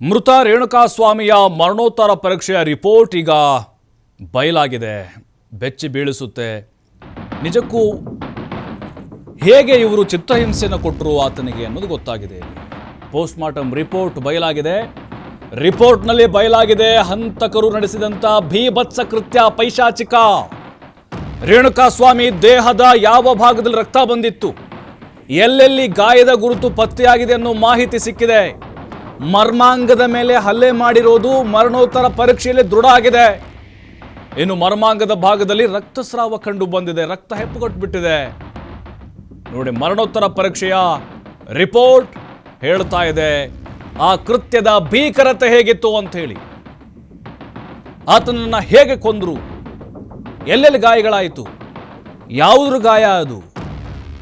ಮೃತ ರೇಣುಕಾಸ್ವಾಮಿಯ ಮರಣೋತ್ತರ ಪರೀಕ್ಷೆಯ ರಿಪೋರ್ಟ್ ಈಗ ಬಯಲಾಗಿದೆ. ಬೆಚ್ಚಿ ಬೀಳಿಸುತ್ತೆ. ನಿಜಕ್ಕೂ ಹೇಗೆ ಇವರು ಚಿತ್ರಹಿಂಸೆಯನ್ನು ಕೊಟ್ಟರು ಆತನಿಗೆ ಅನ್ನೋದು ಗೊತ್ತಾಗಿದೆ. ಪೋಸ್ಟ್ ಮಾರ್ಟಮ್ ರಿಪೋರ್ಟ್ ಬಯಲಾಗಿದೆ. ರಿಪೋರ್ಟ್ನಲ್ಲಿ ಬಯಲಾಗಿದೆ ಹಂತಕರು ನಡೆಸಿದಂಥ ಭೀಭತ್ಸ ಕೃತ್ಯ ಪೈಶಾಚಿಕ. ರೇಣುಕಾಸ್ವಾಮಿ ದೇಹದ ಯಾವ ಭಾಗದಲ್ಲಿ ರಕ್ತ ಬಂದಿತ್ತು? ಎಲ್ಲೆಲ್ಲಿ ಗಾಯದ ಗುರುತು ಪತ್ತೆಯಾಗಿದೆ ಅನ್ನೋ ಮಾಹಿತಿ ಸಿಕ್ಕಿದೆ. ಮರ್ಮಾಂಗದ ಮೇಲೆ ಹಲ್ಲೆ ಮಾಡಿರೋದು ಮರಣೋತ್ತರ ಪರೀಕ್ಷೆಯಲ್ಲಿ ದೃಢ ಆಗಿದೆ. ಇನ್ನು ಮರ್ಮಾಂಗದ ಭಾಗದಲ್ಲಿ ರಕ್ತಸ್ರಾವ ಕಂಡು ಬಂದಿದೆ, ರಕ್ತ ಹೆಪ್ಪುಗಟ್ಟಿಬಿಟ್ಟಿದೆ. ನೋಡಿ, ಮರಣೋತ್ತರ ಪರೀಕ್ಷೆಯ ರಿಪೋರ್ಟ್ ಹೇಳ್ತಾ ಇದೆ. ಆ ಕೃತ್ಯದ ಭೀಕರತೆ ಹೇಗಿತ್ತು ಅಂತ ಹೇಳಿ ಆತನನ್ನ ಹೇಗೆ ಕೊಂದರು? ಎಲ್ಲೆಲ್ಲಿ ಗಾಯಗಳಾಯಿತು? ಯಾವುದ್ರ ಗಾಯ ಅದು?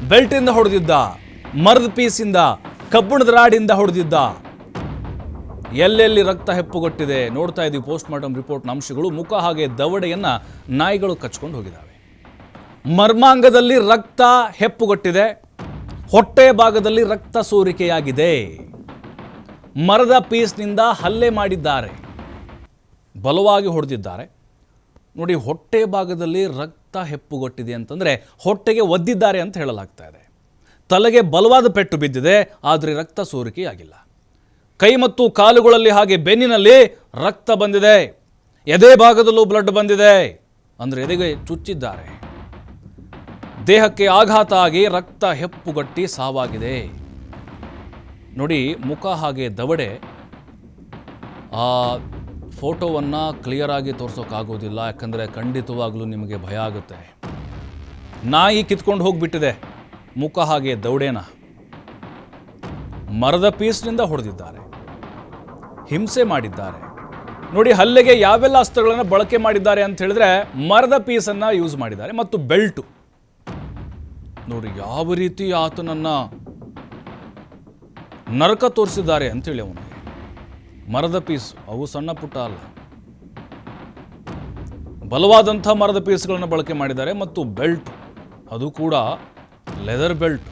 ಬೆಲ್ಟಿಂದ ಹೊಡೆದಿದ್ದ, ಮರದ ಪೀಸಿಂದ, ಕಬ್ಬಿಣದ ರಾಡಿಂದ ಹೊಡೆದಿದ್ದ ಎಲ್ಲೆಲ್ಲಿ ರಕ್ತ ಹೆಪ್ಪುಗೊಟ್ಟಿದೆ ನೋಡ್ತಾ ಇದ್ದೀವಿ ಪೋಸ್ಟ್ ಮಾರ್ಟಮ್ ರಿಪೋರ್ಟ್ನ ಅಂಶಗಳು ಮುಖ ಹಾಗೆ ದವಡೆಯನ್ನ ನಾಯಿಗಳು ಕಚ್ಕೊಂಡು ಹೋಗಿದ್ದಾವೆ. ಮರ್ಮಾಂಗದಲ್ಲಿ ರಕ್ತ ಹೆಪ್ಪುಗೊಟ್ಟಿದೆ. ಹೊಟ್ಟೆ ಭಾಗದಲ್ಲಿ ರಕ್ತ ಸೋರಿಕೆಯಾಗಿದೆ. ಮರದ ಪೀಸ್ನಿಂದ ಹಲ್ಲೆ ಮಾಡಿದ್ದಾರೆ. ಬಲವಾಗಿ ಹೊಡೆದಿದ್ದಾರೆ. ನೋಡಿ, ಹೊಟ್ಟೆ ಭಾಗದಲ್ಲಿ ರಕ್ತ ಹೆಪ್ಪುಗೊಟ್ಟಿದೆ ಅಂತಂದರೆ ಹೊಟ್ಟೆಗೆ ಒದ್ದಿದ್ದಾರೆ ಅಂತ ಹೇಳಲಾಗ್ತಾ ಇದೆ. ತಲೆಗೆ ಬಲವಾದ ಪೆಟ್ಟು ಬಿದ್ದಿದೆ, ಆದರೆ ರಕ್ತ ಸೋರಿಕೆಯಾಗಿಲ್ಲ. ಕೈ ಮತ್ತು ಕಾಲುಗಳಲ್ಲಿ ಹಾಗೆ ಬೆನ್ನಿನಲ್ಲಿ ರಕ್ತ ಬಂದಿದೆ. ಎದೆ ಭಾಗದಲ್ಲೂ ಬ್ಲಡ್ ಬಂದಿದೆ. ಅಂದರೆ ಎದೆಗೆ ಚುಚ್ಚಿದ್ದಾರೆ. ದೇಹಕ್ಕೆ ಆಘಾತ ಆಗಿ ರಕ್ತ ಹೆಪ್ಪುಗಟ್ಟಿ ಸಾವಾಗಿದೆ. ನೋಡಿ, ಮುಖ ಹಾಗೆ ದವಡೆ, ಆ ಫೋಟೋವನ್ನು ಕ್ಲಿಯರಾಗಿ ತೋರಿಸೋಕ್ಕಾಗೋದಿಲ್ಲ ಯಾಕಂದರೆ ಖಂಡಿತವಾಗಲೂ ನಿಮಗೆ ಭಯ ಆಗುತ್ತೆ. ನಾಯಿ ಕಿತ್ಕೊಂಡು ಹೋಗಿಬಿಟ್ಟಿದೆ. ಮುಖ ಹಾಗೆ ದವಡೆನ. ಮರದ ಪೀಸ್ನಿಂದ ಹೊಡೆದಿದ್ದಾರೆ. ಹಿಂಸೆ ಮಾಡಿದ್ದಾರೆ. ನೋಡಿ, ಹಲ್ಲೆಗೆ ಯಾವೆಲ್ಲ ಅಸ್ತ್ರಗಳನ್ನು ಬಳಕೆ ಮಾಡಿದ್ದಾರೆ ಅಂತ ಹೇಳಿದ್ರೆ ಮರದ ಪೀಸನ್ನು ಯೂಸ್ ಮಾಡಿದ್ದಾರೆ ಮತ್ತು ಬೆಲ್ಟು. ನೋಡಿ, ಯಾವ ರೀತಿ ಆತನನ್ನು ನರಕ ತೋರಿಸಿದ್ದಾರೆ ಅಂತೇಳಿ ಅವನಿಗೆ. ಮರದ ಪೀಸ್, ಅವು ಸಣ್ಣ ಪುಟ್ಟ ಅಲ್ಲ. ಬಲವಾದಂಥ ಮರದ ಪೀಸ್ಗಳನ್ನು ಬಳಕೆ ಮಾಡಿದ್ದಾರೆ ಮತ್ತು ಬೆಲ್ಟ್. ಅದು ಕೂಡ ಲೆದರ್ ಬೆಲ್ಟ್.